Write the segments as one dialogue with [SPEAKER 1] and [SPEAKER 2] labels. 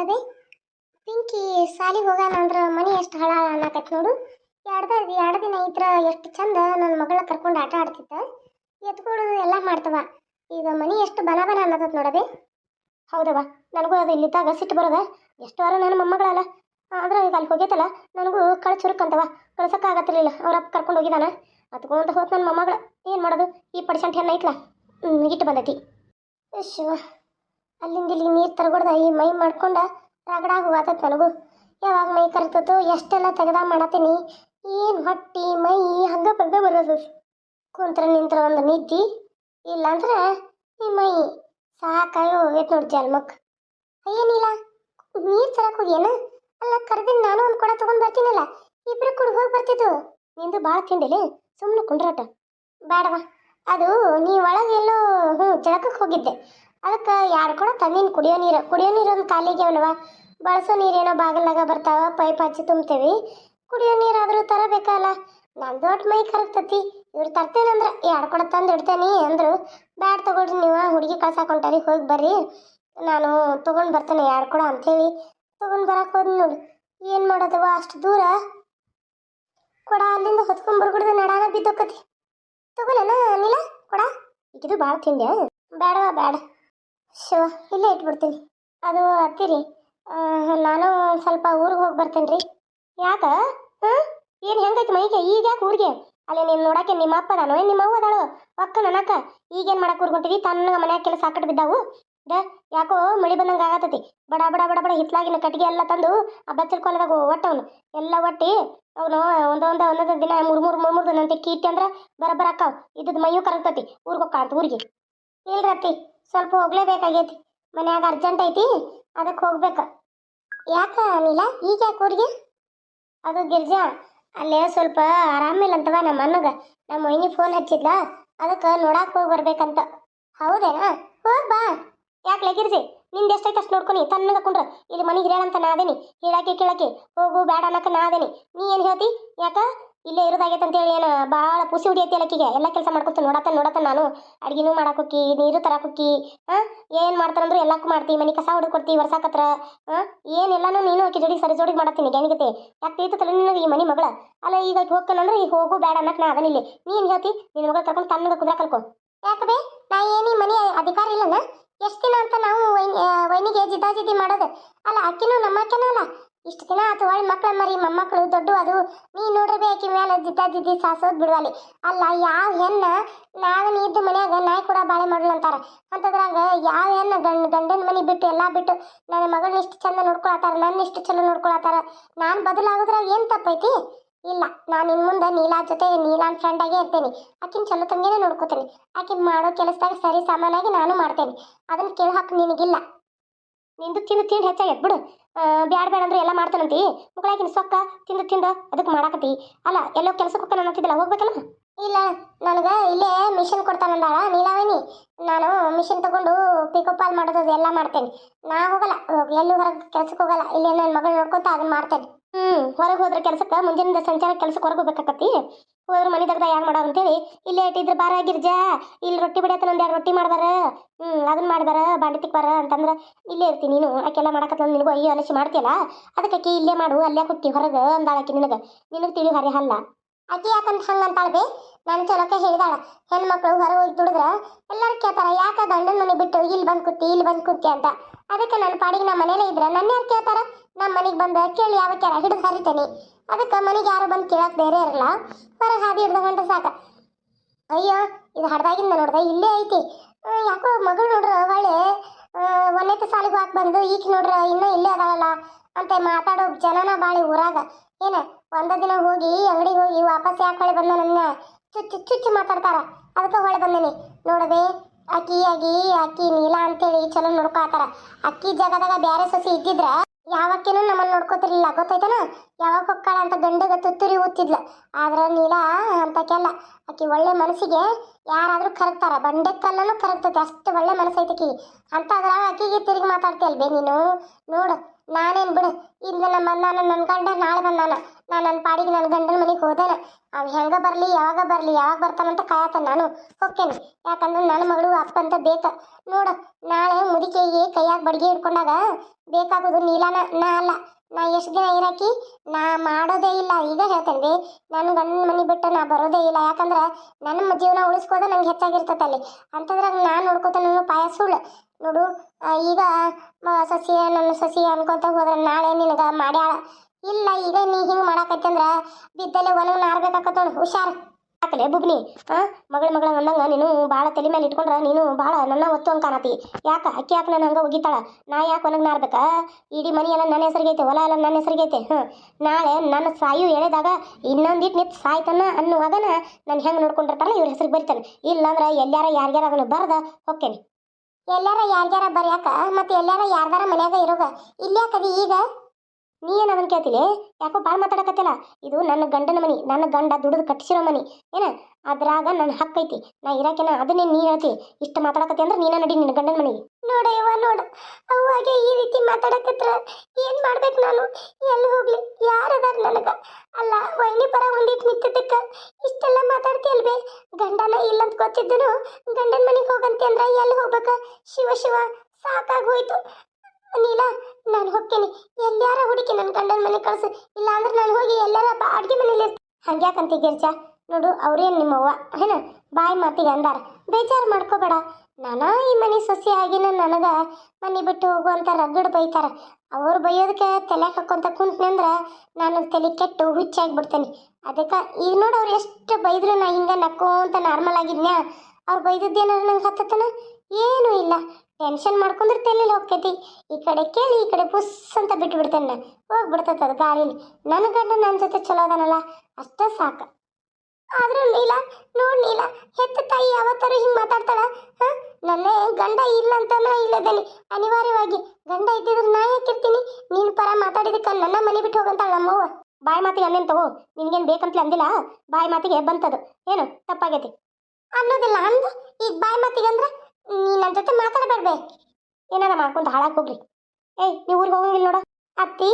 [SPEAKER 1] ಅಲ್ಲದೆ ಪಿಂಕಿ, ಸಾಲಿಗೆ ಹೋಗಾನ ಅಂದ್ರೆ ಮನೆ ಎಷ್ಟು ಹಾಳ ಅನ್ನಕತ್ ನೋಡು. ಎರಡು ಎರಡು ದಿನ ಇದ್ರ ಎಷ್ಟು ಚಂದ ನನ್ನ ಮಗಳ ಕರ್ಕೊಂಡು ಆಟ ಆಡ್ತಿತ್ತ ಎತ್ಕೊಡೋದು ಎಲ್ಲ ಮಾಡ್ತವ. ಈಗ ಮನೆ ಎಷ್ಟು ಬನ ಬನ ಅನ್ನತತ್ ನೋಡಬೇ. ಹೌದವ, ನನಗೂ ಅದು ಇಲ್ಲಿದ್ದಾಗ ಸಿಟ್ಟು ಬರೋದ. ಎಷ್ಟು ವಾರ ನನ್ನ ಮೊಮ್ಮಗಳಲ್ಲ. ಆದ್ರೆ ಈಗ ಅಲ್ಲಿ ಹೋಗೈತಲ್ಲ ನನಗೂ ಕಳ್ ಚುರುಕಂತವ ಕಳ್ಸಕ್ಕಾಗತ್ತಿರ್ಲಿಲ್ಲ ಅವ್ರ ಅಪ್ಪ ಕರ್ಕೊಂಡು ಹೋಗಿದಾನ. ಅದ್ಕೊಂತ ಹೋತ್ ನನ್ನ ಮೊಮ್ಮಗಳು. ಏನು ಮಾಡೋದು? ಈ ಪರ್ಸೆಂಟ್ ಹೆಣ್ಣು ಇಟ್ಟು ಬಂದೈತಿ. ಶಿವ ಅಲ್ಲಿಂದ ಇಲ್ಲಿ ನೀರು ತರಗೊಡ್ದ, ಈ ಮೈ ಮಾಡ್ಕೊಂಡ ರಗಡ ಹೋಗತ್ತ ನನಗೂ. ಯಾವಾಗ ಮೈ ಕರ್ತತೋ ಎಷ್ಟೆಲ್ಲ ತೆಗೆದ ಮಾಡತ್ತೀನಿ. ಏನು ಹೊಟ್ಟಿ, ಮೈ, ಹಗ್ಗ ಪಗ್ಗ ಬರೋದು. ಕುಂತ್ರ ನಿಂತ್ರ ಒಂದು ನಿದ್ದಿ, ಇಲ್ಲಾಂದ್ರೆ ಈ ಮೈ ಸಾಕಾಗಿ ಹೋಗೈತೆ ನೋಡಿ ಜನ್ಮಕ್. ಏನಿಲ್ಲ, ನೀರು ತರಕ್ ಹೋಗ್ಯಾನ? ಅಲ್ಲ, ಕರ್ದಿನ್ ನಾನು ಒಂದು ಕೊಡ ತಗೊಂಡ್ ಬರ್ತೀನಲ್ಲ, ಇಬ್ರು ಕೂಡ ಹೋಗಿ ಬರ್ತಿದ್ದು ನಿಂದು ಭಾಳ ತಿಂಡಿಲಿ ಸುಮ್ಮನೆ ಕುಂಡ್ರಾಟ. ಬೇಡವಾ ಅದು ನೀ ಒಳಗೆಲ್ಲೋ ಹ್ಞೂ ಜಳಕಕ್ಕೆ ಹೋಗಿದ್ದೆ. ಅದಕ್ಕೆ ಯಾರು ಕೂಡ ತಂದಿನ ಕುಡಿಯೋ ನೀರು. ಕುಡಿಯೋ ನೀರು ಒಂದು ಖಾಲಿಗೆ ಅವನವ ಬಳಸೋ ನೀರೇನೋ ಬಾಗಿಲಾಗ ಬರ್ತಾವ, ಪೈಪ್ ಹಚ್ಚಿ ತುಂಬ್ತೇವಿ. ಕುಡಿಯೋ ನೀರಾದರೂ ತರಬೇಕಲ್ಲ? ನಂದು ದೊಡ್ಡ ಮೈ ಕರಗ್ತತಿ. ಇವ್ರು ತರ್ತೇನಂದ್ರೆ ಎರಡು ಕೊಡ ತಂದು ಇಡ್ತೇನೆ ಅಂದರು, ಬ್ಯಾಡ್ ತಗೊಳ್ರಿ ನೀವು, ಹುಡುಗಿ ಕಳ್ಸಾಕೊಂಟಾರಿ ಹೋಗಿ ಬರ್ರಿ. ನಾನು ತೊಗೊಂಡು ಬರ್ತೇನೆ ಎರಡು ಕೊಡ ಅಂಥೇಳಿ ತೊಗೊಂಡು ಬರಕ್ಕೆ ಹೋದ್ ನೋಡಿ, ಏನು ಮಾಡೋದವ ಅಷ್ಟು ದೂರ? ಕೊಡ, ಅಲ್ಲಿಂದ ಹೊತ್ಕೊಂಡ್ ಬರ್ಬಿಡ್ದು ನಡಾನ ಬಿದ್ದೋಕತಿ. ತಗೊಳ್ಳೇನ ಅನಿಲ ಕೊಡ. ಇದು ಭಾಳ ತಿಂದೆ ಬೇಡವಾ ಬೇಡ ಶಿವ ಇಲ್ಲೇ ಇಟ್ಬಿಡ್ತೀನಿ. ಅದು ಅತ್ತಿರಿ ನಾನು ಸ್ವಲ್ಪ ಊರಿಗೆ ಹೋಗಿ ಬರ್ತೇನೆ ರೀ ಯಾಕ? ಹಾಂ? ಏನು ಹೆಂಗೈತಿ ಮೈಗೆ? ಈಗ ಯಾಕೆ ಊರಿಗೆ? ಅಲ್ಲಿ ನೀನು ನೋಡಕ್ಕೆ ನಿಮ್ಮ ಅಪ್ಪ ನಾನು ಏನು ನಿಮ್ಮ ಅವ್ವ ಅದಾಳು? ಅಕ್ಕ ನನಕ್ಕ ಈಗೇನು ಮಾಡಕ್ಕೆ ಊರ್ಗೊಂಟಿದಿ ತನ್ನ ಮನ್ಯಾಗ ಕೆಲಸ ಹಾಕಟ್ ಬಿದ್ದಾವು? ದ ಯಾಕೋ ಮಳಿ ಬಂದಂಗೆ ಆಗತ್ತತಿ ಬಡ ಬಡ ಬಡ ಬಡ ಹಿತ್ಲಾಗಿನ ಕಟ್ಟಿಗೆ ಎಲ್ಲ ತಂದು ಆ ಬಚ್ಚಲ್ ಕೊಲದಾಗ ಒಟ್ಟವನು. ಎಲ್ಲ ಒಟ್ಟಿ ಅವನು ಒಂದೊಂದು ಒಂದೊಂದು ದಿನ ಮೂರು ಮೂರು ಮೂರು ಮೂರು ನಂತೆ ಕೀಟಿ ಅಂದ್ರೆ ಬರಬರ ಅಕ್ಕಾವ್. ಇದ್ದದ ಮೈಯೂ ಕರಗ್ತತಿ. ಊರಿಗೆ ಹೋಗ್ಕಾಂತ ಊರಿಗೆ. ಇಲ್ರತ್ತಿ. ಸ್ವಲ್ಪ ಹೋಗ್ಲೇಬೇಕಾಗೈತಿ. ಮನ್ಯಾಗ ಅರ್ಜೆಂಟ್ ಐತಿ ಅದಕ್ಕೆ ಹೋಗ್ಬೇಕು. ಯಾಕ ನೀಲ? ಈಗ ಯಾಕೆ ಊರಿಗೆ? ಅದು ಗಿರ್ಜಾ, ಅಲ್ಲೇ ಸ್ವಲ್ಪ ಆರಾಮಿಲ್ಲಂತವ ನಮ್ಮ ಅಣ್ಣಗೆ. ನಮ್ಮ ಮೊಯ್ನಿ ಫೋನ್ ಹಚ್ಚಿದ್ಲ, ಅದಕ್ಕೆ ನೋಡಕ್ಕೆ ಹೋಗಿ ಬರ್ಬೇಕಂತ. ಹೌದೇನಾ? ಹೋಗ್ ಬಾ. ಯಾಕೆ ಗಿರ್ಜಿ? ನಿಂದ ಎಷ್ಟೈತೆ ಅಷ್ಟು ನೋಡ್ಕೊನಿ? ತನ್ನಗ ಕುಂಡ್ರ. ಇಲ್ಲಿ ಮನೆಗೆ ಹೇಳಂತ ನಾದೇನಿ ಹೇಳಕ್ಕೆ ಕೇಳಕ್ಕೆ ಹೋಗು ಬೇಡ ಅನ್ನಕ್ಕೆ ನಾದೇನಿ ನೀ ಏನು ಹೇಳ್ತಿ? ಯಾಕ? ಇಲ್ಲೇ ಇರೋದಾಗೈತೆ ಅಂತೇಳಿ ಏನು ಭಾಳ ಪುಸಿ ಹೊಡಿಯೈತಿ ಅಲಕ್ಕಿಗೆ ಎಲ್ಲ ಕೆಲಸ ಮಾಡ್ಕೊತ ನೋಡತ್ತ ನೋಡತ್ತ ನಾನು. ಅಡ್ಗಿನೂ ಮಾಡಾಕೋಕಿ ನೀರು ತರಾಕೋಕಿ ಹಾಂ? ಏನು ಮಾಡ್ತಾರಂದ್ರು ಎಲ್ಲಕ್ಕೂ ಮಾಡ್ತಿ ಮನೆ ಕಸ ಹೊಡೆದು ಕೊಡ್ತಿ ವರ್ಷಾಕತ್ರ ಹಾಂ? ಏನೆಲ್ಲನೂ ನೀನು ಆಕಿ ಜೋಡಿ ಸರಿ ಜೋಡಿ ಮಾಡತ್ತೀನಿ ಗ್ಯಾನಿಗತೆ ಯಾಕೆ ತಿಳಿತಲ್ಲ ನಿನಗೆ ಈ ಮನೆ ಮಗಳ? ಅಲ್ಲ ಈಗ ಹೋಗ್ಕನಂದ್ರೆ ಈಗ ಹೋಗು ಬೇಡ ಅನ್ನಕ್ಕೆ ನಾ ಅದನಿಲ್ಲಿ ನೀನು ಹೇಳ್ತಿ ನಿನ್ನ ಮಗಳ ಕರ್ಕೊಂಡು ತನ್ನಗ ಕುದ್ರ ಕಲ್ಕೊ ಯಾಕಬೇ ನಾ ಏನಿ ಮನೆ ಅಧಿಕಾರ ಇಲ್ಲನ? ಎಷ್ಟು ದಿನ ಅಂತ ನಾವು ಆ, ವೈನಿಗೆ ಜಿದ್ದಾಜಿದ್ದಿ ಮಾಡೋದು? ಅಲ್ಲ ಅಕ್ಕಿನೂ ನಮ್ಮ ಅಕ್ಕನ ಅಲ್ಲ. ಇಷ್ಟು ದಿನ ಆತು ಒಳ್ಳೆ ಮಕ್ಳ ಮರಿ ಮೊಮ್ಮಕ್ಕಳು ದೊಡ್ಡ ಅದು ನೀ ನೋಡ್ರಿ ಆಕಿ ಮೇಲೆ ಜಿದ್ದಾಜಿದ್ದಿ ಸಾಸೋದ್ ಬಿಡುವಲ್ಲಿ. ಅಲ್ಲ, ಯಾವ ಹೆಣ್ಣ ನಾನು ಇದ್ದ ಮನ್ಯಾಗ ನಾಯಿ ಕೂಡ ಬಾಳೆ ಮಾಡಲು ಅಂತಾರ. ಅಂತದ್ರಾಗ ಯಾವ ಹೆಣ್ಣ ಗಂಡ, ಗಂಡನ ಮನೆ ಬಿಟ್ಟು ಎಲ್ಲಾ ಬಿಟ್ಟು ನನ್ನ ಮಗಳನ್ನ ಇಷ್ಟು ಚಂದ ನೋಡ್ಕೊಳತಾರ ನನ್ನ ಇಷ್ಟು ಚಲೋ ನೋಡ್ಕೊಳತಾರ ನಾನು ಬದಲಾಗೋದ್ರಾಗ ಏನು ತಪ್ಪೈತಿ? ಇಲ್ಲ, ನಾನು ಇನ್ನು ಮುಂದೆ ನೀಲಾ ಜೊತೆ ನೀಲಾನ್ ಫ್ರೆಂಡ್ ಆಗೇ ಇರ್ತೇನೆ. ಆಕಿನ ಚಲೋ ತಂಗೇನೆ ನೋಡ್ಕೋತೇನೆ. ಆಕೆ ಮಾಡೋ ಕೆಲಸದಾಗ ಸರಿ ಸಾಮಾನಾಗಿ ನಾನು ಮಾಡ್ತೇನೆ. ಅದನ್ನ ಕೇಳಿ ಹಾಕಿ ನಿನಗಿಲ್ಲ. ನಿಂದು ತಿಂದು ತಿಂದು ಹೆಚ್ಚಾಗೈತೆ ಬಿಡು. ಬ್ಯಾಡ ಬ್ಯಾಡ ಅಂದ್ರೆ ಎಲ್ಲ ಮಾಡ್ತಾನಂತಿ. ಮುಗಳಾಕಿನ ಸೊಕ್ಕ ತಿಂದು ತಿಂದು ಅದಕ್ಕೆ ಮಾಡಾಕತಿ ಅಲ್ಲ, ಎಲ್ಲೋ ಕೆಲಸಕ್ಕೆ ಹೋಗ್ತಾನ ಅಂತಿದ್ದಲ್ಲ ಹೋಗ್ಬೇಕಲ್ಲ? ಇಲ್ಲ, ನನಗೆ ಇಲ್ಲೇ ಮಿಷನ್ ಕೊಡ್ತಾನಂದಾಳ, ನೀಲಾವಣಿ. ನಾನು ಮಿಷನ್ ತಗೊಂಡು ಪಿಕಪ್ ಪಾಲ್ ಮಾಡೋದು ಎಲ್ಲ ಮಾಡ್ತೇನೆ. ನಾ ಹೋಗಲ್ಲ, ಹೋಗ್- ಎಲ್ಲೂ ಹೊರಗೆ ಕೆಲ್ಸಕ್ಕೆ ಹೋಗಲ್ಲ. ಇಲ್ಲೇ ನನ್ನ ಮಗಳು ನೋಡ್ಕೊಂತ ಅದನ್ನ ಮಾಡ್ತೇನೆ. ಹ್ಮ್, ಹೊರಗೆ ಹೋದ್ರೆ ಕೆಲ್ಸಕ್ಕೆ, ಮುಂಜಾನಿಂದ ಸಂಚಾರ ಕೆಲ್ಸಕ್ಕೆ ಹೊರಗೆ ಹೋಗ್ಬೇಕಾಕತಿ ಹೋದ್ರೆ ಮನೆ ತೆಗ್ದ ಯಾರು ಮಾಡೋರು ಅಂತೇಳಿ, ಇಲ್ಲೇ ಇಟ್ಟಿದ್ರೆ ಬಾರ ಗಿರ್ಜಾ ಇಲ್ಲಿ ರೊಟ್ಟಿ ಬಿಡತ್ತ ಒಂದು ಎರಡು ರೊಟ್ಟಿ ಮಾಡ್ಬಾರ? ಹ್ಮ್ ಅದನ್ನ ಮಾಡ್ಬಾರ, ಬಾಂಡಿ ತಿಕ್ಬಾರ ಅಂತಂದ್ರೆ ಇಲ್ಲೇ ಇರ್ತೀನಿ ನೀನು, ಆಕೆಲ್ಲ ಮಾಡಕತ್ತ ನಿನಗೂ ಅಯ್ಯೋ ಅಲಸಿ ಮಾಡ್ತೀಯಲ್ಲ? ಅದಕ್ಕೆ ಆಕಿ ಇಲ್ಲೇ ಮಾಡು, ಅಲ್ಲೇ ಕುಟ್ಟಿ ಹೊರಗೆ ಅಂದಾಳಕಿ ನಿನಗೆ. ನಿನಗೆ ತಿಳಿ ಹರಿ ಹಲ್ಲ ಆಕಿ ಯಾಕಂತ ಹಂಗ ಅಂತಾಳ್ಬೆ ನಾನು ಚಲೋಕೆ ಹೇಳಿದಾಳ. ಹೆಣ್ಮಕ್ಳು ಹೊರ ಹೋಗಿ ದುಡಿದ್ರ ಎಲ್ಲರೂ ಕೇಳ್ತಾರ, ಯಾಕ ಗಂಡನ ಮನೆ ಬಿಟ್ಟು ಇಲ್ಲಿ ಬಂದು ಕೂತಿ, ಇಲ್ಲಿ ಬಂದು ಕೂತಿ ಅಂತ. ಅದಕ್ಕೆ ನನ್ನ ಪಾಡಿಗೆ ನಮ್ಮ ಮನೇಲೇ ಇದ್ರ ನನ್ನ ಯಾರು ಕೇಳ್ತಾರ? ನಮ್ಮ ಮನೆಗೆ ಬಂದ ಕೇಳಿ ಯಾವ ಕ್ಯಾರ ಹಿಡಿದು ಹರಿತೇನೆ. ಅದಕ್ಕೆ ಮನೆಗೆ ಯಾರು ಬಂದು ಕೇಳಕ್ ಬೇರೆ ಇರಲ್ಲ. ಹೊರಗೆ ಹಾದಿ ಹಿಡ್ದು ಹೊಂಟ ಸಾಕ. ಅಯ್ಯೋ, ಇದು ಹಡ್ದಾಗಿಂದ ನೋಡ್ದೆ, ಇಲ್ಲೇ ಐತಿ. ಯಾಕೋ ಮಗಳು ನೋಡ್ರ ಹೊಳೆ ಒಂದೇತ ಸಾಲಿಗೆ ಹಾಕಿ ಬಂದು ಈಗ ನೋಡ್ರ ಇನ್ನೂ ಇಲ್ಲೇ ಅದಾಳಲ್ಲ ಅಂತ ಮಾತಾಡೋ ಜನನ ಬಾಳಿ ಊರಾಗ. ಏನ, ಒಂದ ದಿನ ಹೋಗಿ ಅಂಗಡಿಗೆ ಹೋಗಿ ವಾಪಸ್ ಯಾಕೆ ಹೊಳೆ ಬಂದ ನನ್ನ? ಚುಚ್ಚು ಚುಚ್ಚು ಮಾತಾಡ್ತಾರ. ಅದಕ್ಕೆ ಹೊಳೆ ಬಂದೇನಿ. ನೋಡದೆ ಅಕ್ಕಿ ಆಗಿ ಅಕ್ಕಿ ನೀಲ ಅಂತೇಳಿ ಚಲೋ ನೋಡ್ಕೊತಾರ ಅಕ್ಕಿ ಜಾಗದಾಗ ಬ್ಯಾರೆ ಸೊಸಿ ಇದ್ದಿದ್ರ ಯಾವಕ್ಕಿನೂ ನಮ್ಮನ್ನ ನೋಡ್ಕೋತಿರ್ಲಿಲ್ಲ. ಗೊತ್ತಾಯ್ತಾನ? ಯಾವಾಗ ಹೊಕ್ಕಾಳ ಅಂತ ಗಂಡಗ ತುತ್ತೂರಿ ಊತ್ತಿದ್ಲ ಆದ್ರ ನೀಲ ಅಂತಕ್ಕೆಲ್ಲ ಅಕ್ಕಿ ಒಳ್ಳೆ ಮನಸ್ಸಿಗೆ ಯಾರಾದ್ರೂ ಕರಗ್ತಾರ. ಬಂಡೆ ಕಲ್ಲನು ಕರಗ್ತೈತಿ. ಅಷ್ಟು ಒಳ್ಳೆ ಮನಸ್ಸೈತಿ ಅಂತ ಅದ್ರ ಆಕಿಗೆ ತಿರುಗಿ ಮಾತಾಡ್ತೀಯಲ್ಬೇ ನೀನು? ನೋಡು, ನಾನೇನ್ ಬಿಡು. ಇಂದ ನಮ್ಮ ನಾನು ನನ್ನ ಗಂಡ ನಾಳೆ ಬಂದಾನ. ನಾನು ನನ್ನ ಪಾಡಿಗೆ ನನ್ನ ಗಂಡನ ಮನೆಗೆ ಹೋದಾನ. ಅವ್ ಹೆಂಗ ಬರ್ಲಿ, ಯಾವಾಗ ಬರ್ಲಿ, ಯಾವಾಗ ಬರ್ತಾನಂತ ಕಾಯತ ನಾನು. ಹೋಗ್ತೇನೆ. ಯಾಕಂದ್ರೆ ನನ್ನ ಮಗಳು ಅಪ್ಪ ಅಂತ ಬೇಕ. ನೋಡ, ನಾಳೆ ಮುದಿಕೆಗೆ ಕೈಯಾಗ ಬಡಿಗೆ ಹಿಡ್ಕೊಂಡಾಗ ಬೇಕಾಗೋದು ನೀಲಾನ. ನಾ ಅಲ್ಲ. ನಾ ಎಷ್ಟು ದಿನ ಇರಾಕಿ? ನಾ ಮಾಡೋದೇ ಇಲ್ಲ. ಈಗ ಹೇಳ್ತೇನೆ ರೀ ನನ್ನ ಗಂಡನ ಮನೆ ಬಿಟ್ಟು ನಾ ಬರೋದೇ ಇಲ್ಲ. ಯಾಕಂದ್ರೆ ನನ್ನ ಜೀವನ ಉಳಿಸ್ಕೋದ ನಂಗೆ ಹೆಚ್ಚಾಗಿರ್ತೈತೆ ಅಲ್ಲಿ. ಅಂಥದ್ರಾಗ ನಾನು ನನ್ನ ಪಾಯ ಸುಳ್ಳು. ನೋಡು ಈಗ ಸಸಿ ನನ್ನ ಸಸಿ ಅನ್ಕೊಂತ ಹೋದ್ರೆ ನಾಳೆ ನಿನಗೆ ಮಾಡ್ಯಾಳ. ಇಲ್ಲ ಈಗ ನೀ ಹಿಂಗೆ ಮಾಡಾಕತ್ತಂದ್ರ ಬಿದ್ದಲ್ಲೇ ಒಣಗ ಹಾರ್ಬೇಕಾಕತ್ತೋಣ ಹುಷಾರ್. ಆಕಲೆ ಬುಬ್ನಿ ಆ? ಮಗಳ ಮಗಳ ಅಂದಂಗ ನೀನು ಭಾಳ ತಲೆ ಮೇಲೆ ಇಟ್ಕೊಂಡ್ರ ನೀನು ಭಾಳ ನನ್ನ ಒತ್ತು ಹಂಗೆ ಕಾಣತಿ. ಯಾಕ? ಅಕ್ಕಿ ಯಾಕೆ ನನ್ನ ಹಂಗೆ ಒಗಿತಾಳ? ನಾ ಯಾಕೆ ಒನಗ್ ನಾರ್ಬೇಕಾ? ಇಡೀ ಮನಿ ಎಲ್ಲ ನನ್ನ ಹೆಸರಿಗೈತೆ ಹೊಲ ಎಲ್ಲ ನನ್ನ ಹೆಸರಿಗೈತೆ ಹ್ಞೂ ನಾಳೆ ನನ್ನ ಸಾಯು ಎಳೆದಾಗ ಇನ್ನೊಂದಿಟ್ಟು ನಿತ್ ಸಾಯ್ತಾನ ಅನ್ನುವಾಗನ ನಾನು ಹೆಂಗೆ ನೋಡ್ಕೊಂಡಿರ್ತಾರಲ್ಲ, ಇವ್ರ ಹೆಸರಿಗೆ ಬರಿತಾನೆ. ಇಲ್ಲಾಂದ್ರೆ ಎಲ್ಲಾರ ಯಾರ್ಯಾರ ಅದನ್ನು ಬರ್ದ ಹೋಗ್ತೇನೆ. ಎಲ್ಲಾರ ಯಾರ್ಯಾರ ಬರ್ಯಾಕ? ಮತ್ತೆ ಎಲ್ಲಾರ ಯಾರ್ದಾರ ಮನ್ಯಾಗ ಇರೋಗ? ಇಲ್ಯಾಕದಿ ಈಗ? ನೀ ಏನು ಅದನ್ನ ಕೇಳ್ತಿಲೆ ಯಾಕೋ ಭಾಳ ಮಾತಾಡಕತ್ತಿಲ್ಲ? ಇದು ನನ್ನ ಗಂಡನ ಮನಿ, ನನ್ನ ಗಂಡ ದುಡಿದು ಕಟ್ಟಿಸಿರೋ ಮನಿ. ಏನ? ಅದ್ರಾಗ ನನ್ನ ಹಕ್ಕೈತಿ ನಾ ಇರಾಕೆನ ಅದನ್ನೇ ನೀ ಹೇಳ್ತಿ. ಇಷ್ಟ ಮಾತಾಡಕತ್ತಿ ಅಂದ್ರೆ ನೀನ ನಡಿ ನಿನ್ನ ಗಂಡನ ಮನೆಗೆ. ನೋಡ ನೋಡ. ಅವಾಗೆ ಈ ರೀತಿ ಮಾತಾಡಕತ್ರ ಏನ್ ಮಾಡ್ಬೇಕು ನಾನು? ಎಲ್ಲಿ ಹೋಗ್ಲಿ? ಯಾರದಾರ ನನಗ? ಅಲ್ಲ, ವೈನಿ ಪರ ಒಂದಿಟ್ಟು ನಿಂತಿದ್ದಕ್ಕ. ಇಷ್ಟೆಲ್ಲ ಮಾತಾಡ್ತಿಯಲ್ವೇ ಗಂಡನ ಇಲ್ಲಂತ ಗೊತ್ತಿದ್ದನು, ಗಂಡನ ಮನೆಗೆ ಹೋಗಂತೆ ಅಂದ್ರೆ ಎಲ್ಲಿ ಹೋಗ್ಬೇಕ? ಶಿವ ಶಿವ ಸಾಕಾಗೋಯ್ತು ನೀಲ ನಾನು ಹೋಗ್ತೇನೆ. ಎಲ್ಲಾರ ಹುಡುಕಿ ನನ್ನ ಗಂಡನ ಮನೆ ಕಳ್ಸು. ಇಲ್ಲ ಅಂದ್ರೆ ನಾನು ಹೋಗಿ ಎಲ್ಲಾರ ಅಡುಗೆ ಮನೇಲಿ ಹಂಗ್ಯಾಕಂತ ಗಿರ್ಜ? ನೋಡು, ಅವ್ರೇನು ನಿಮ್ಮವ್ವ? ಹೇನ? ಬಾಯಿ ಮಾತಿಗೆ ಅಂದಾರ. ಬೇಜಾರು ಮಾಡ್ಕೋಬೇಡ. ನಾನಾ ಈ ಮನೆ ಸೊಸೆ ಆಗಿನ ನನಗ ಮನೆ ಬಿಟ್ಟು ಹೋಗುವಂತ ರಗಡ್ ಬೈತಾರ. ಅವ್ರು ಬೈಯೋದಕ್ಕೆ ತಲೆ ಹಾಕೊಂತ ಕುಂತ್ನಂದ್ರ ನಾನು ತಲೆ ಕೆಟ್ಟು ಹುಚ್ಚಾಗಿ ಬಿಡ್ತೇನೆ ಅದಕ್ಕೆ ಈಗ ನೋಡು ಅವ್ರು ಎಷ್ಟು ಬೈದ್ರು ನಾ ಹಿಂಗೆ ನಕ್ಕೋಂತ ನಾರ್ಮಲ್ ಆಗಿದ್ನ ಅವ್ರು ಬೈದದ್ದೇನಾದ್ರು ನಂಗೆ ಹತ್ತತನ ಏನೂ ಇಲ್ಲ. ಟೆನ್ಷನ್ ಮಾಡ್ಕೊಂಡ್ರೆ ತಲೆಯಲ್ಲಿ ಹೋಗ್ತೈತಿ. ಈ ಕಡೆ ಕೇಳಿ, ಈ ಕಡೆ ಪುಸ್ ಅಂತ ಬಿಟ್ಟು ಬಿಡ್ತೇನೆ ನಾ ಹೋಗ್ಬಿಡ್ತೈತೆ ಅದು ಗಾಳಿಲಿ. ನನ್ನ ಗಂಡ ನನ್ನ ಜೊತೆ ಚಲೋ ಅದನಲ್ಲ, ಅಷ್ಟೇ ಸಾಕು. ಆದರೂ ನೀಲ, ನೋಡಿ ನೀಲ, ಹೆತ್ತ ತಾಯಿ ಯಾವತ್ತಾರು ಹಿಂಗೆ ಮಾತಾಡ್ತಾಳ? ಹಾಂ? ನನ್ನ ಗಂಡ ಇಲ್ಲ ಅಂತಾನ ಇಲ್ಲದನಿ ಅನಿವಾರ್ಯವಾಗಿ, ಗಂಡ ಇದ್ದಿದ್ರೆ ನಾ ಯಾಕಿರ್ತೀನಿ ನೀನು ಪರ ಮಾತಾಡಿದಕ್ಕೆ ನನ್ನ ಮನೆ ಬಿಟ್ಟು ಹೋಗಂತಾಳ ನಮ್ಮವ್ವ ಬಾಯಿ ಮಾತಿಗೆ ಅನ್ನೇನು ತಗೋ, ನಿನಗೇನು ಬೇಕಂತಲೇ ಅಂದಿಲ್ಲ? ಬಾಯಿ ಮಾತಿಗೆ ಬಂತದು. ಏನು, ತಪ್ಪಾಗೈತಿ? ಅನ್ನೋದಿಲ್ಲ ಅಂದ, ಈಗ ಬಾಯಿ ಮಾತಿಗೆ ಅಂದ್ರೆ ನೀ ನನ್ನ ಜೊತೆ ಮಾತಾಡಬೇಡ್ಬೇ ಏನಾರ ಮಾಡ್ಕೊಂಡು ಹಾಳಾಗಿ ಹೋಗ್ರಿ. ಏಯ್, ನೀವು ಊರಿಗೆ ಹೋಗಂಗಿಲ್ಲ ನೋಡ. ಅತ್ತಿ,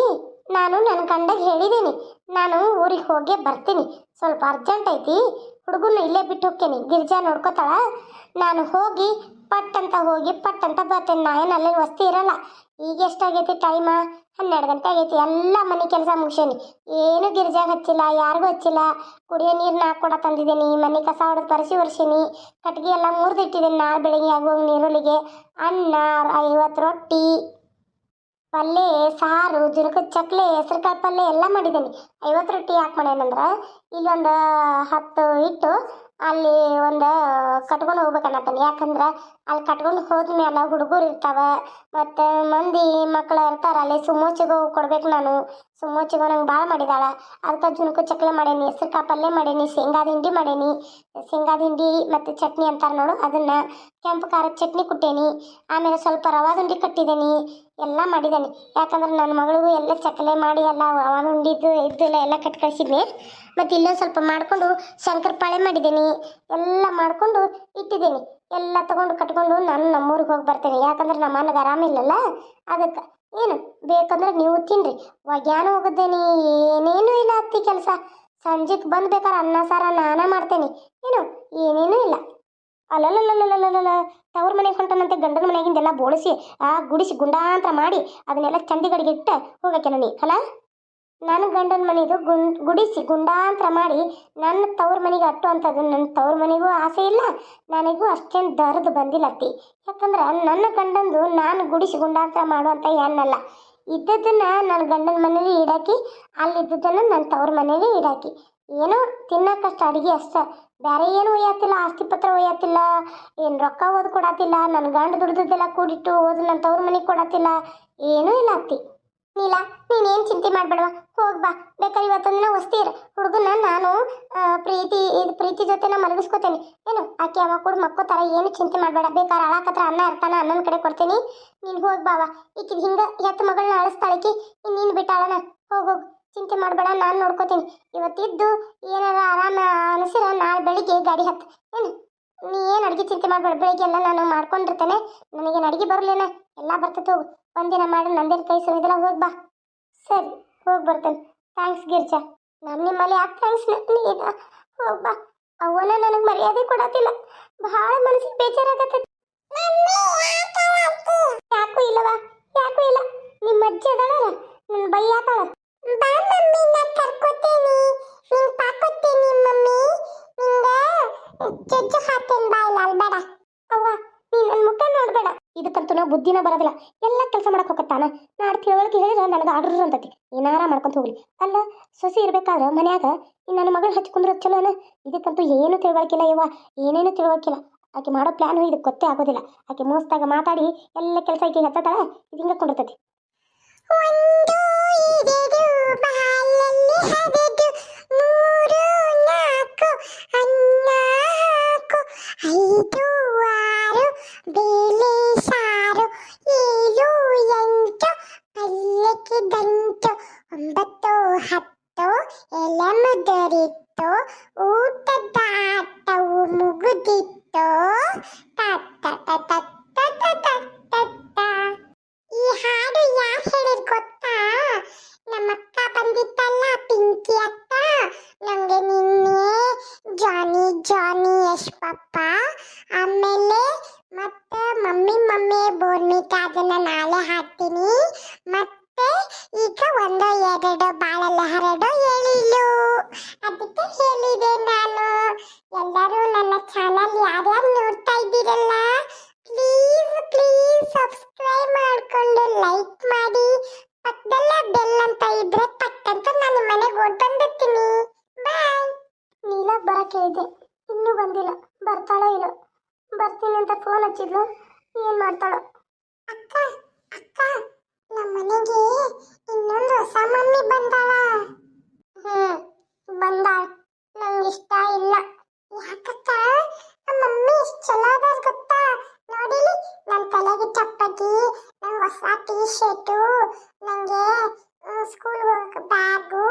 [SPEAKER 1] ನಾನು ನನ್ನ ಗಂಡಗೆ ಹೇಳಿದ್ದೀನಿ ನಾನು ಊರಿಗೆ ಹೋಗಿ ಬರ್ತೀನಿ. ಸ್ವಲ್ಪ ಅರ್ಜೆಂಟ್ ಐತಿ. ಹುಡುಗನ ಇಲ್ಲೇ ಬಿಟ್ಟು ಹೋಗ್ತೇನೆ. ಗಿರ್ಜಾ ನೋಡ್ಕೋತಾಳ. ನಾನು ಹೋಗಿ ಪಟ್ ಅಂತ ಹೋಗಿ ಪಟ್ ಅಂತ ಬರ್ತೇನೆ. ನಾ ಏನು ಅಲ್ಲೇ ವಸ್ತಿ ಇರಲ್ಲ. ಈಗ ಎಷ್ಟಾಗೈತಿ ಟೈಮ ಹನ್ನೆರಡು ಗಂಟೆ ಆಗೈತಿ, ಎಲ್ಲ ಮನೆ ಕೆಲಸ ಮುಗಿಸೇನಿ. ಏನು ಗಿರ್ಜಾಗ ಹಚ್ಚಿಲ್ಲ, ಯಾರಿಗೂ ಹಚ್ಚಿಲ್ಲ. ಕುಡಿಯೋ ನೀರು ನಾ ಕೂಡ ತಂದಿದ್ದೀನಿ, ಮನೆ ಕಸ ಹೊಡೆದು ಪರಿಸಿ ಒರೆಸೀನಿ. ಕಟ್ಗೆ ಎಲ್ಲ ಮುರಿದಿಟ್ಟಿದ್ದೀನಿ ನಾಳೆ ಬೆಳಗ್ಗೆ ಆಗುವಾಗ ನೀರುಳ್ಳಿಗೆ ಅನ್ನ, ಐವತ್ತು ರೊಟ್ಟಿ ಪಲ್ಯ ಸಾರು ಜುರಕದ ಚಕ್ಲೆ, ಹೆಸರುಕಾಳು ಪಲ್ಯ ಎಲ್ಲ ಮಾಡಿದ್ದೀನಿ ಐವತ್ತು ರೊಟ್ಟಿ ಯಾಕೆ ಮಾಡ್ಯಾನಂದ್ರೆ ಇಲ್ಲೊಂದು ಹತ್ತು ಇಟ್ಟು ಅಲ್ಲಿ ಒಂದು ಕಟ್ಕೊಂಡು ಹೋಗ್ಬೇಕನ್ನತ್ತಾನೆ. ಯಾಕಂದ್ರೆ ಅಲ್ಲಿ ಕಟ್ಕೊಂಡು ಹೋದ್ಮೇಲೆ ಹುಡುಗರು ಇರ್ತಾವೆ. ಮತ್ತು ಮಂದಿ ಮಕ್ಕಳು ಇರ್ತಾರೆ ಅಲ್ಲಿ ಸುಮೋಚಿಗೋ ಕೊಡ್ಬೇಕು ನಾನು. ಸುಮೋಚಿಗೋ ನಂಗೆ ಭಾಳ ಮಾಡಿದಾಳ. ಅದಕ್ಕೆ ಜುನ್ಕು ಚಕ್ಲಿ ಮಾಡೇನಿ ಹೆಸರುಕಾಳು ಪಲ್ಯ ಮಾಡೇನಿ ಶೇಂಗಾದಿಂಡಿ ಮಾಡೇನಿ. ಶೇಂಗಾದಿಂಡಿ ಮತ್ತು ಚಟ್ನಿ ಅಂತಾರೆ ನೋಡು, ಅದನ್ನು ಕೆಂಪು ಖಾರದ ಚಟ್ನಿ ಕುಟ್ಟೇನಿ. ಆಮೇಲೆ ಸ್ವಲ್ಪ ರವಾ ಉಂಡಿ ಕಟ್ಟಿದ್ದೀನಿ ಎಲ್ಲ ಮಾಡಿದ್ದೇನೆ ಯಾಕಂದ್ರೆ ನನ್ನ ಮಗಳಿಗೂ ಎಲ್ಲ ಚಕ್ಕಲೆ ಮಾಡಿ, ಎಲ್ಲ ರವಾ ಉಂಡಿದ್ದು ಇದ್ದೆಲ್ಲ ಎಲ್ಲ ಕಟ್ಟಿ ಕಳಿಸಿದ್ನಿ ಮತ್ತು ಇಲ್ಲೊಂದು ಸ್ವಲ್ಪ ಮಾಡಿಕೊಂಡು ಶಂಕರಪಾಳೆ ಮಾಡಿದ್ದೀನಿ ಎಲ್ಲ ಮಾಡಿಕೊಂಡು ಇಟ್ಟಿದ್ದೀನಿ ಎಲ್ಲ ತಗೊಂಡು ಕಟ್ಕೊಂಡು ನಾನು ನಮ್ಮೂರಿಗೆ ಹೋಗಿ ಬರ್ತೇನೆ. ಯಾಕಂದ್ರೆ ನಮ್ಮ ಮನೆಗೆ ಆರಾಮಿಲ್ಲಲ್ಲ ಅದಕ್ಕೆ ಏನು ಬೇಕಂದ್ರೆ ನೀವು ತಿನ್ರಿ. ಒಗ್ಯಾನ ಹೋಗಿದ್ದೇನೆ ಏನೇನು ಇಲ್ಲ ಅತ್ತಿ ಕೆಲಸ. ಸಂಜೆಗೆ ಬಂದು ಬೇಕಾದ್ರೆ ಅನ್ನ, ಸಾರ, ನಾನ ಮಾಡ್ತೇನೆ. ಏನು, ಏನೇನೂ ಇಲ್ಲ. ಅಲ್ಲಲ್ಲಲ್ಲಲ್ಲಲ್ಲಲ್ಲ ತವ್ರ ಮನೆಗೆ ಹೊಂಟನಂತೆ, ಗಂಡನ ಮನೆಗಿಂದೆಲ್ಲ ಬೋಳಿಸಿ, ಆ ಗುಡಿಸಿ ಗುಂಡಾಂತರ ಮಾಡಿ, ಅದನ್ನೆಲ್ಲ ಚಂದಿಗಡಿಗೆ ಇಟ್ಟು ಹೋಗಕ್ಕೆ ನೀ ಅಲ್ಲ ನನ್ನ ಗಂಡನ ಮನೆದು ಗುಂಡ್ ಗುಡಿಸಿ, ಗುಂಡಾಂತರ ಮಾಡಿ ನನ್ನ ತವ್ರ ಮನೆಗೆ ಅಟ್ಟು ಅಂತದ್ದು ನನ್ನ ತವ್ರ ಮನೆಗೂ ಆಸೆ ಇಲ್ಲ. ನನಗೂ ಅಷ್ಟೇನು ದರ್ದು ಬಂದಿಲ್ಲ ಅತ್ತಿ. ಯಾಕಂದ್ರೆ ನನ್ನ ಗಂಡಂದು ನಾನು ಗುಡಿಸಿ ಗುಂಡಾಂತರ ಮಾಡುವಂಥ ಏನಲ್ಲ ಇದ್ದದನ್ನ ನನ್ನ ಗಂಡನ ಮನೇಲಿ ಇಡಾಕಿ ಅಲ್ಲಿದ್ದದನ್ನು ನನ್ನ ತವ್ರ ಮನೇಲಿ ಇಡಾಕಿ. ಏನೋ ತಿನ್ನಕ್ಕಷ್ಟು ಅಡುಗೆ ಅಷ್ಟೇ. ಬೇರೆ ಏನು ಒಯ್ಯತ್ತಿಲ್ಲ ಆಸ್ತಿ ಪತ್ರ ಒಯ್ಯತ್ತಿಲ್ಲ ಏನು ರೊಕ್ಕ ಓದ್ ಕೊಡತ್ತಿಲ್ಲ ನನ್ನ ಗಂಡ ದುಡ್ದದ್ದೆಲ್ಲ ಕೂಡಿಟ್ಟು ಓದು ನನ್ನ ತವ್ರ ಮನೆಗೆ ಕೊಡತ್ತಿಲ್ಲ ಏನೂ ಇಲ್ಲ ಅತ್ತಿ. ನೀಲ ನೀನೇನು ಚಿಂತೆ ಮಾಡಬೇಡವ? ಹೋಗ್ ಬಾ. ಬೇಕಾದ್ರೆ ಇವತ್ತೊಂದಿನ ಹೊಸ್ತೀರ ಹುಡುಗನ ನಾನು ಪ್ರೀತಿ ಪ್ರೀತಿ ಜೊತೆ ನಾ ಮಲಗಿಸ್ಕೊತೇನೆ. ಏನು, ಆಕೆ ಅವ ಕೂಡ ಮಕ್ಕೋತಾರ, ಏನು ಚಿಂತೆ ಮಾಡಬೇಡ. ಬೇಕಾದ್ರೆ ಅಳಾಕತ್ರ ಅನ್ನ ಇರ್ತಾನ ಅನ್ನೊಂದ್ ಕಡೆ ಕೊಡ್ತೀನಿ. ನೀನು ಹೋಗಿ ಬಾವ ಹಿಂಗ ಎತ್ತ ಮಗಳನ್ನ ಅಳಿಸ್ತಾಳಕಿ ನೀನು ಬಿಟ್ಟಾಳನ? ಹೋಗ್ ಹೋಗ್. ಚಿಂತೆ ಮಾಡಬೇಡ, ನಾನು ನೋಡ್ಕೋತೀನಿ. ಇವತ್ತಿದ್ದು ಏನಾರ ಆರಾಮ ಅನಿಸಿರ, ನಾಳೆ ಬೆಳಿಗ್ಗೆ ಗಾಡಿ ಹತ್ತು ಏನು, ನೀ ಏನು ಅಡಿಗೆ ಚಿಂತೆ ಮಾಡಬೇಡ. ಬೆಳಿಗ್ಗೆ ಎಲ್ಲ ನಾನು ಮಾಡ್ಕೊಂಡಿರ್ತೇನೆ. ನನಗೇನು ಅಡುಗೆ ಬರಲೇನ ಎಲ್ಲ ಬರ್ತೈತೆ ಹೋಗು. ಒಂದಿನ ಮಾಡಿ ನಂದೇನು ಕೈ ಸುಮಿದಿಲ್ಲ ಹೋಗಿ ಬಾ. ಸರಿ, ಹೋಗಿ ಬರ್ತೇನೆ. ಥ್ಯಾಂಕ್ಸ್ ಗಿರ್ಜಾ. ನಮ್ಮ ನಿಮ್ಮಲ್ಲಿ ಯಾಕೆ ಥ್ಯಾಂಕ್ಸ್ ನೀನ ಹೋಗ್ಬಾ ಅವನ ನನಗೆ ಮರ್ಯಾದೆ ಕೊಡತ್ತಿಲ್ಲ ಬಹಳ ಮನಸ್ಸಿಗೆ ಬೇಜಾರಾಗತ್ತೆ. ಯಾಕೂ ಇಲ್ಲವಾ? ಯಾಕೂ ಇಲ್ಲ? ನಿಮ್ಮ ಅಜ್ಜಿ ಅದಾಳಲ್ಲ ನನ್ನ ಬೈಯಾತಾಳ ಬಾ ಮಮ್ಮಿ ನಾ ಕರ್ಕೋತೀನಿ. ನಿಂಗೆ ಪಾಕೋತೀನಿ ಮಮ್ಮಿ. ನಿಂಗೆ ಜಜ್ಜು ಹಾಕ್ತೇನೆ ಬಾ ಇಲ್ಲ ಅವ್ವ ನೀನ್ ನನ್ನ ಮುಖ ನೋಡ್ಬೇಡ ಇದಕ್ಕಂತೂ ಬುದ್ಧಿನ ಬರೋದಿಲ್ಲ. ಎಲ್ಲ ಕೆಲಸ ಮಾಡಕ್ ಹೋಗತ್ತಾನ? ನಾಡ್ ತಿಳುವಳಿಕೆ ಹೇಳಿದ್ರೆ ನನಗೆ ಆರ್ಡರ್ ಅಂತತಿ. ಏನಾರ ಮಾಡ್ಕೊಂತ ಹೋಗ್ಲಿ. ಅಲ್ಲ, ಸೊಸಿ ಇರ್ಬೇಕಾದ್ರೆ ಮನ್ಯಾಗ ಇನ್ನು ನನ್ನ ಮಗಳು ಹಚ್ಕೊಂಡ್ರೆ ಚಲೋನ? ಇದಕ್ಕಂತೂ ಏನು ತಿಳುವಳಿಕಿಲ್ಲ ಇವ ಏನೇನು ತಿಳುವಳಿಕಿಲ್ಲ ಆಕೆ ಮಾಡೋ ಪ್ಲಾನ್ ಇದಕ್ಕೆ ಗೊತ್ತೇ ಆಗೋದಿಲ್ಲ. ಆಕೆ ಮೋಸ್ತಾಗ ಮಾತಾಡಿ ಎಲ್ಲ ಕೆಲಸ ಆಕೆ ಹತ್ತತಾಳ, ಇದು ಹಿಂಗೆ ಕೊಂಡಿರ್ತೈತಿ. ಜಾನಿ ಯಶ್ ಪಪ್ಪ, ಆಮೇಲೆ ಮತ್ತೆ ಮಮ್ಮಿ ಮಮ್ಮಿ ಬೋರ್ಮಿಟಾ ಅದನ್ನ ನಾಳೆ ಹಾಕ್ತೀನಿ. ಮತ್ತೆ ಈಗ ಒಂದು ಎರಡು ಬಾಳೆಲ್ಲ ಹರಡು ಹೇಳಿಲು ಅದಕ್ಕೆ ಹೇಳಿದೆ ನಾನು. ಎಲ್ಲರೂ ನನ್ನ ಚಾನಲ್ ಯಾರ್ಯಾರು ನೋಡ್ತಾ ಇದ್ದೀರಲ್ಲ ಪ್ಲೀಸ್ ಪ್ಲೀಸ್ ಸಬ್ಸ್ಕ್ರೈಬ್ ಮಾಡ್ಕೊಂಡು ಲೈಕ್ ಮಾಡಿ. ಪಕ್ಕದಲ್ಲ ಬೆಲ್ ಅಂತ ಇದ್ರೆ ಪಕ್ಕಂತ ನಾನು ಮನೆಗೆ ಓಡ್ ಬಂದಿರ್ತೀನಿ. ಬಾಯ್ ನೀಲ ಬರಕ್ಕೆ ಹೇಳಿದೆ. ಇನ್ನೂ ಬಂದಿಲ್ಲ. ಬರ್ತಾಳೋ ಇಲ್ಲ? ಬರ್ತೀನಿ ಅಂತ ಫೋನ್ ಹಚ್ಚಿದ್ಲು. ಏನ್ ಮಾಡ್ತಾಳೋ? ಅಕ್ಕ ಅಕ್ಕ ನಮ್ಮ ಮನೆಗೆ ಇನ್ನೊಂದು ಹೊಸ ಮಮ್ಮಿ ಬಂದಾಳ. ಹ್ಮ್ ಬಂದಾಳ. ನಂಗೆ ಇಷ್ಟ ಇಲ್ಲ. ಯಾಕಕ್ಕ? ನಮ್ಮ ಮಮ್ಮಿ ಎಷ್ಟು ಚಲೋ ಅದಾರ ಗೊತ್ತಾ? ನೋಡಿಲಿ ನನ್ನ ತಲೆಗೆ ಚಪ್ಪಟಿ ನಂಗೆ ಹೊಸ ಟೀ ಶರ್ಟು ನನಗೆ ಸ್ಕೂಲ್ ಹೋಗಕ್ಕೆ ಬ್ಯಾಗು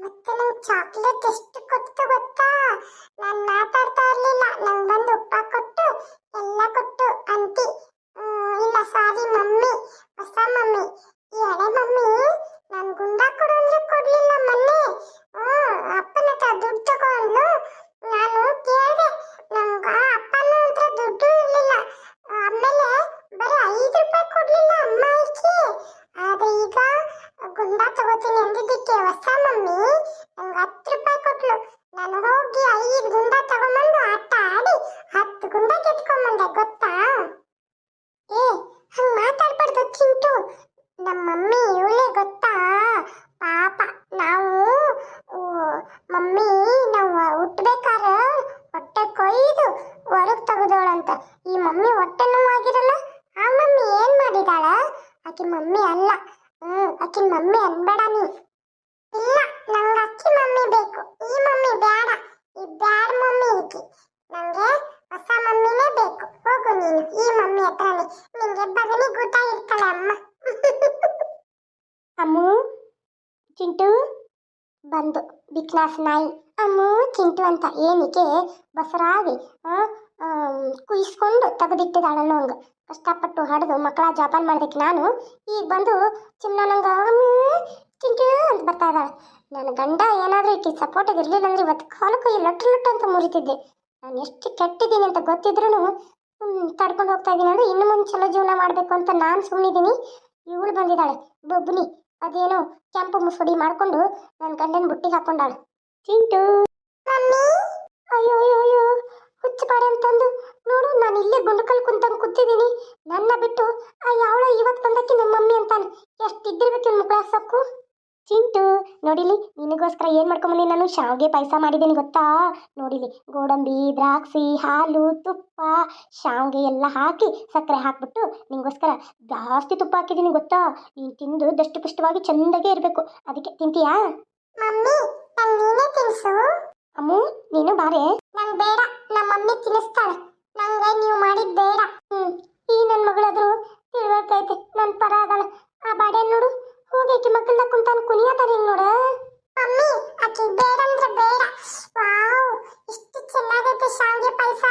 [SPEAKER 1] ಮತ್ತೆ ನಂಗೆ ಚಾಕ್ಲೇಟ್ ಎಷ್ಟು ಕೊಟ್ಟು ಗೊತ್ತಾ? ನಾನು ಮಾತಾಡ್ತಾ ಇರಲಿಲ್ಲ. ನಂಗೆ ಬಂದು ಉಪ್ಪ ಕೊಟ್ಟು, ಎಲ್ಲ ಕೊಟ್ಟು ಅಂತಿ ಇಲ್ಲ ಸಾರಿ ಮಮ್ಮಿ, ಹೊಸ ಮಮ್ಮಿ. ಅಂತ ಏನಕ್ಕೆ ಬಸರಾಗಿ ಕುಯಿಸ್ಕೊಂಡು ತೆಗೆದಿಟ್ಟಿದ್ದಾಳನ್ನು ಹಂಗೆ. ಕಷ್ಟಪಟ್ಟು ಹಡಿದು ಮಕ್ಕಳ ಜೋಪಾನ ಮಾಡ್ದಕ್ಕೆ ನಾನು. ಈಗ ಬಂದು ಚಿನ್ನ ನಂಗೆ ಚಿಂಟು ಅಂತ ಬರ್ತಾ ಇದ್ದಾಳೆ. ನನ್ನ ಗಂಡ ಏನಾದರೂ ಈಕೆ ಸಪೋರ್ಟಿಗೆ ಇರಲಿಲ್ಲ ಅಂದ್ರೆ ಇವತ್ತು ಕಾಲಕ್ಕೆ ಈ ಲೊಟ್ಟು ಲೊಟ್ಟು ಅಂತ ಮುರಿತಿದ್ದೆ. ನಾನು ಎಷ್ಟು ಕೆಟ್ಟಿದ್ದೀನಿ ಅಂತ ಗೊತ್ತಿದ್ರೂ ತಡ್ಕೊಂಡು ಹೋಗ್ತಾ ಇದ್ದೀನಿ ಅಂದರೆ ಇನ್ನು ಮುಂದೆ ಚಲೋ ಜೀವನ ಮಾಡಬೇಕು ಅಂತ ನಾನು ಸುಮ್ಮನಿದ್ದೀನಿ ಇವಳು ಬಂದಿದ್ದಾಳೆ. ಬೊಬ್ಬನಿ, ಅದೇನೋ ಕೆಂಪು ಮುಸುಡಿ ಮಾಡಿಕೊಂಡು ನನ್ನ ಗಂಡನ ಬುಟ್ಟಿಗೆ ಹಾಕೊಂಡಾಳೆ. ಚಿಂಟು! ಅಯ್ಯೋ ಅಯ್ಯೋ ಅಯ್ಯೋ ಹುಚ್ಚು ಪಾಡೆ ಅಂತಂದು. ನೋಡು, ನಾನು ಇಲ್ಲೇ ಗುಂಡಕಲ್ ಕುಂತಂಗೆ ಕೂತಿದ್ದೀನಿ. ನನ್ನ ಬಿಟ್ಟು ಆ ಯಾವಳ ಇವತ್ತು ಬಂದಕ್ಕೆ ನಮ್ಮ ಮಮ್ಮಿ ಅಂತಾನೆ. ಎಷ್ಟು ಇದ್ದಿರ್ಬೇಕು ಮಕ್ಕಳ ಸೊಕ್ಕು. ಚಿಂಟು, ನೋಡಿಲಿ, ನಿನಗೋಸ್ಕರ ಏನು ಮಾಡ್ಕೊಂಬಂದಿ ನಾನು? ಶಾವಿಗೆ ಪಾಯಸ ಮಾಡಿದ್ದೀನಿ, ಗೊತ್ತಾ? ನೋಡಿಲಿ, ಗೋಡಂಬಿ, ದ್ರಾಕ್ಷಿ, ಹಾಲು, ತುಪ್ಪ, ಶಾವಿಗೆ ಎಲ್ಲ ಹಾಕಿ ಸಕ್ಕರೆ ಹಾಕ್ಬಿಟ್ಟು ನಿಂಗೋಸ್ಕರ ಜಾಸ್ತಿ ತುಪ್ಪ ಹಾಕಿದ್ದೀನಿ, ಗೊತ್ತಾ? ನೀನು ತಿಂದು ದಷ್ಟಪುಷ್ಟವಾಗಿ ಚೆಂದಾಗೆ ಇರಬೇಕು. ಅದಕ್ಕೆ ತಿಂತೀಯಾ? ಮಮ್ಮಿ ತಿನ್ಸು. ಅಮ್ಮು ನೀನು ಬಾರೆ. ನಂಗೆ ಬೇಡ. ನಮ್ಮ ಮಮ್ಮಿ ತಿನ್ನಿಸ್ತಾಳೆ. ನಂಗೆ ನೀವು ಮಾಡಿದ್ ಬೇಡ. ಹ್ಮ್. ಈ ನನ್ನ ಮಗಳಾದ್ರು ತಿಳುವಳಿಕೆ ಐತೆ. ನನ್ನ ಪರ ಅದಾಳ. ಆ ಬಾಡೆ ನೋಡು. ಹೋಗಿ ಆಕಿ ಮಕ್ಕಳ ಕುಂತಾನ ಕುಣಿಯತಾರ ನೋಡ. ಮಮ್ಮಿ ಆಕಿ ಬೇಡ ಅಂದ್ರೆ ಬೇಡ. ವಾವ್ ಇಷ್ಟು ಚೆನ್ನಾಗೈತೆ ಶಾವಿಗೆ ಪಾಯಸ.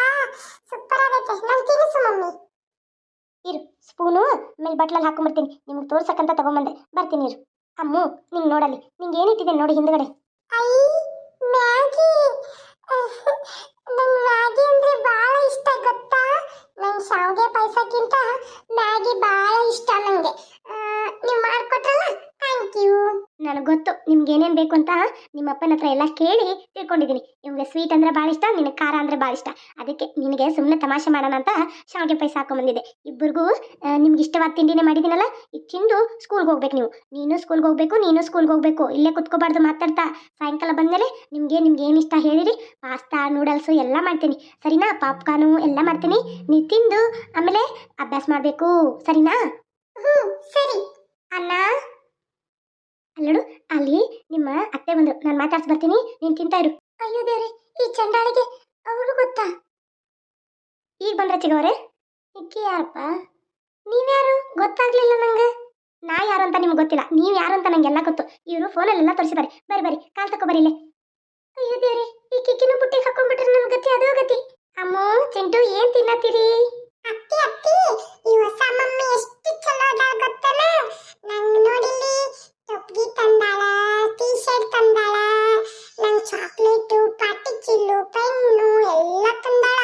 [SPEAKER 1] ಸೂಪರ್ ಆಗೈತೆ. ನಂಗೆ ತಿನ್ನಿಸು ಮಮ್ಮಿ. ಇರು ಸ್ಪೂನು ಆಮೇಲೆ ಬಟ್ಲಲ್ಲಿ ಹಾಕೊಂಡ್ಬರ್ತೀನಿ ನಿಮ್ಗೆ ತೋರ್ಸಕ್ಕಂತ ತಗೊಂಬಂದೆ. ಬರ್ತೀನಿ ಇರು. ಅಮ್ಮು ನಿಂಗೆ ನೋಡಲಿ ನಿಂಗೆ ಏನಿಟ್ಟಿದೆ ನೋಡಿ ಹಿಂದ್ಗಡೆ. ನನಗೆ ಗೊತ್ತು ನಿಮ್ಗೆ ಏನೇನು ಬೇಕು ಅಂತ ನಿಮ್ಮ ಅಪ್ಪನ ಹತ್ರ ಎಲ್ಲ ಕೇಳಿ ತಿಳ್ಕೊಂಡಿದ್ದೀನಿ. ನಿಮಗೆ ಸ್ವೀಟ್ ಅಂದ್ರೆ ಭಾಳ ಇಷ್ಟ, ನಿನಗೆ ಖಾರ ಅಂದ್ರೆ ಭಾಳ ಇಷ್ಟ. ಅದಕ್ಕೆ ನಿನಗೆ ಸುಮ್ಮನೆ ತಮಾಷೆ ಮಾಡೋಣ ಅಂತ ಶಾವಿಗೆ ಪಾಯಸ ಹಾಕೊಂಬಂದಿದೆ ಇಬ್ಬರಿಗೂ ನಿಮ್ಗೆ ಇಷ್ಟವಾದ ತಿಂಡಿನೇ ಮಾಡಿದ್ದೀನಲ್ಲ ಈಗ ತಿಂದು ಸ್ಕೂಲ್ಗೆ ಹೋಗ್ಬೇಕು ನೀವು. ನೀನು ಸ್ಕೂಲ್ಗೆ ಹೋಗ್ಬೇಕು, ನೀನು ಸ್ಕೂಲ್ಗೆ ಹೋಗ್ಬೇಕು. ಇಲ್ಲೇ ಕುತ್ಕೋಬಾರ್ದು ಮಾತಾಡ್ತಾ. ಸಾಯಂಕಾಲ ಬಂದಮೇಲೆ ನಿಮಗೆ, ನಿಮ್ಗೆ ಏನು ಇಷ್ಟ ಹೇಳಿರಿ. ಪಾಸ್ತಾ ನೂಡಲ್ಸು ಎಲ್ಲ ಮಾಡ್ತೀನಿ. ಸರಿನಾ? ಪಾಪ್ಕಾರ್ನು ಎಲ್ಲ ಮಾಡ್ತೀನಿ. ನೀವು ತಿಂದು ಆಮೇಲೆ ಅಭ್ಯಾಸ ಮಾಡಬೇಕು. ಸರಿನಾ? ಹ್ಞೂ ಸರಿ. ಅಣ್ಣ? ಅಲ್ಲಡು ಅಲ್ಲಿ ನಿಮ್ಮ ಅತ್ತೆ ಬಂದ್ರು. ನಾನು ಮಾತಾಡ್ಸ್ ಬರ್ತೀನಿ, ನೀನು ತಿಂತಾ ಇರು. ಅಯ್ಯೋ ದೇವ್ರೆ ಈ ಚಂಡಾಳಿಗೆ ಅವರು ಗೊತ್ತಾ? ಈಗ ಬಂದ್ರ ಚಿಗವ್ರೆ ಇಕ್ಕಿ ಯಾರಪ್ಪ? ನೀವ್ಯಾರು ಗೊತ್ತಾಗ್ಲಿಲ್ಲ ನಂಗೆ. ನಾ ಯಾರು ಅಂತ ನಿಮ್ಗೆ ಗೊತ್ತಿಲ್ಲ. ನೀವು ಯಾರು ಅಂತ ನಂಗೆಲ್ಲ ಗೊತ್ತು. ಇವರು ಫೋನಲ್ಲೆಲ್ಲ ತೋರಿಸಿದ್ದಾರೆ. ಬರಿ ಬರಿ ಕಾಲ್ ತಕೋ ಬರೀ ಇಲ್ಲೇ. ಅಯ್ಯೋ ದೇವ್ರೆ ಈ ಕಿಕ್ಕಿನ ಬುಟ್ಟಿಗೆ ಹಾಕೊಂಡ್ಬಿಟ್ರೆ ನನ್ನ ಗತಿ ಅದೋ ಗತಿ. ಅಮ್ಮ, ಚಿಂಟು, ಏನ್ ತಿನ್ನತ್ತೀರಿ ಅತ್ತಿ ಅತ್ತಿ, ಈ ಹೊಸ ಮಮ್ಮಿ ಎಷ್ಟು ಚಲೋ ಅದಾಳ ಗೊತ್ತಲ್ಲ? ನಂಗೆ ನೋಡಿಲಿ ಟೊಪ್ಗಿ ತಂದಾಳ ಟೀ ಶರ್ಟ್ ತಂದಾಳ ನಂಗೆ ಚಾಕ್ಲೇಟು ಪಾಟಿ ಚಿಲ್ಲು ಪೆನ್ನು ಎಲ್ಲ ತಂದಾಳ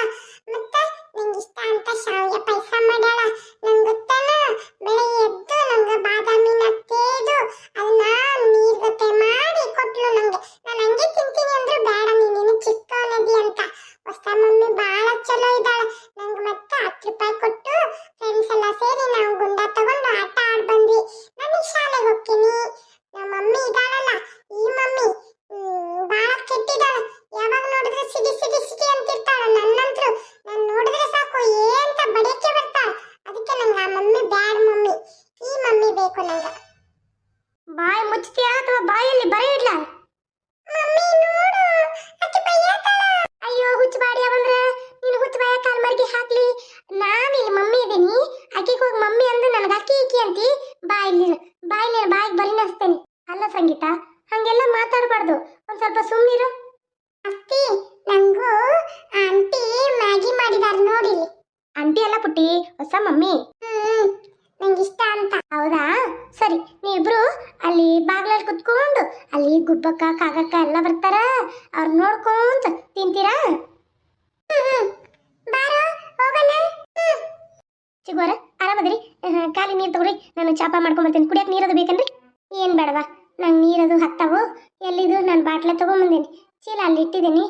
[SPEAKER 1] ಮಮ್ಮಿ ಬೇಕು ನಂಗೆ ಗುಬ್ಬಕ್ಕ ಕಾಗಕ್ಕ ಎಲ್ಲ ಬರ್ತಾರ? ಅವ್ರು ನೋಡ್ಕೊಂತ ತಿಂತೀರಾ? ಚಿಗೋರ ಆರಾಮದ್ರಿ ಖಾಲಿ ನೀರು ತಗೋರಿ. ನಾನು ಚಾಪ ಮಾಡ್ಕೊಂಬರ್ತೀನಿ ಕುಡಿಯಕ್ಕೆ ನೀರದು ಬೇಕನ್ರಿ? ಏನು ಬೇಡವಾ? ನಂಗೆ ನೀರದು ಹತ್ತವು. ಎಲ್ಲಿದು ನಾನು ಬಾಟ್ಲೆ ತಗೊಂಬಂದೇನಿ. ಚೀಲ ಅಲ್ಲಿ ಇಟ್ಟಿದ್ದೀನಿ.